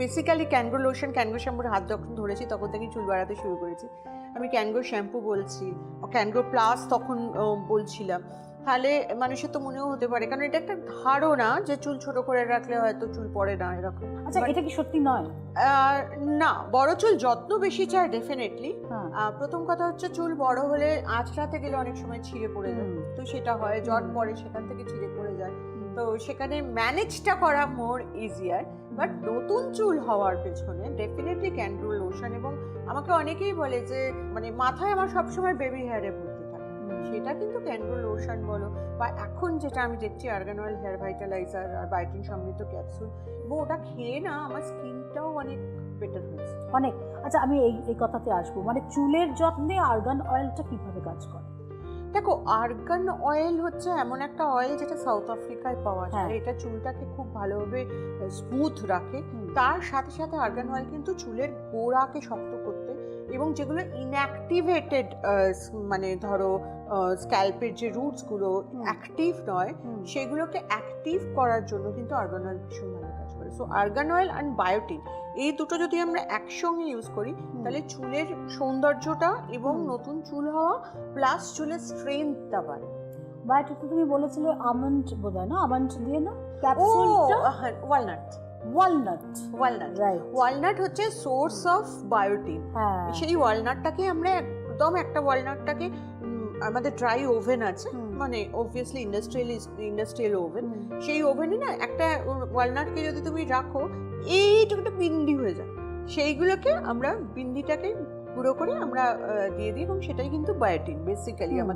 Basically ক্যানগো lotion ক্যানগো শ্যাম্পুর হাত যখন ধরেছি তখন থেকেই চুল বাড়াতে শুরু করেছি। আমি ক্যানগো শ্যাম্পু বলছি ক্যানগো প্লাস তখন বলছিলাম। তাহলে মানুষের তো মনেও হতে পারে কারণ এটা একটা ধারণা যে চুল ছোট করে রাখলে হয়তো চুল পড়ে না এরকম। আচ্ছা এটা কি সত্যি নয়? না বড় চুল যত্ন বেশি চায় ডেফিনেটলি হ্যাঁ। প্রথম কথা হচ্ছে চুল বড় হলে আঁচড়াতে গেলে অনেক সময় ছিঁড়ে পড়ে যায়। তো সেটা হয় জট। পড়ে সেখান থেকে ছিঁড়ে পড়ে যায়। তো সেখানে ম্যানেজটা করা মোর ইজিয়ার বাট নতুন চুল হওয়ার পেছনে ডেফিনেটলি ক্যান্ডুল লোশন এবং আমাকে অনেকেই বলে যে মানে মাথায় আমার সবসময় বেবি হেয়ারে ভর্তি থাকে। সেটা কিন্তু ক্যান্ডুল লোশন বলো বা এখন যেটা আমি দেখছি অয়েল হেয়ার ভাইটালাইজার আর বায়োটিন সমৃদ্ধ ক্যাপসুল এবং ওটা খেয়ে না আমার স্কিনটাও অনেক বেটার হয়েছে। অনেক। আচ্ছা আমি এই এই কথাতে আসব। মানে চুলের যত্নে আর্গান অয়েলটা কীভাবে কাজ করে? দেখো আর্গান অয়েল হচ্ছে এমন একটা অয়েল যেটা সাউথ আফ্রিকায় পাওয়া যায়। হ্যাঁ। এটা চুলটাকে খুব ভালোভাবে স্মুথ রাখে। তার সাথে সাথে আর্গান অয়েল কিন্তু চুলের গোড়াকে শক্ত করতে এবং যেগুলো ইনঅ্যাক্টিভেটেড মানে ধরো স্ক্যাল্পের যে রুটসগুলো অ্যাক্টিভ নয় সেগুলোকে অ্যাক্টিভ করার জন্য কিন্তু আর্গান অয়েল ভীষণ কাজ করে। So argan oil and biotin এই দুটো যদি আমরা একসঙ্গে ইউজ করি তাহলে চুলের সৌন্দর্যটা এবং নতুন চুল হওয়া প্লাস চুলের স্ট্রেংথটা বাড়ে। বা এটা তো তুমি বলেছিলে আমন্ড বোধহয় না? আমন্ড দিয়ে না? ক্যাপসুলটা walnut walnut walnut right walnut হচ্ছে সোর্স অফ বায়োটিন হ্যাঁ। সেই ওয়ালনাটটাকে আমরা একদম একটা ওয়ালনাটটাকে আমাদের ড্রাই ওভেন আছে মানে অবভিয়াসলি ইন্ডাস্ট্রিয়াল ইন্ডাস্ট্রিয়াল ওভেন। সেই ওভেনে না একটা ওয়ালনাটকে যদি তুমি রাখো এইটুকু একটা বিন্দি হয়ে যায়। সেইগুলোকে আমরা বিন্দিটাকে গুঁড়ো করে আমরা দিয়ে দিই এবং সেটাই কিন্তু বায়োটিন বেসিক্যালি আমাদের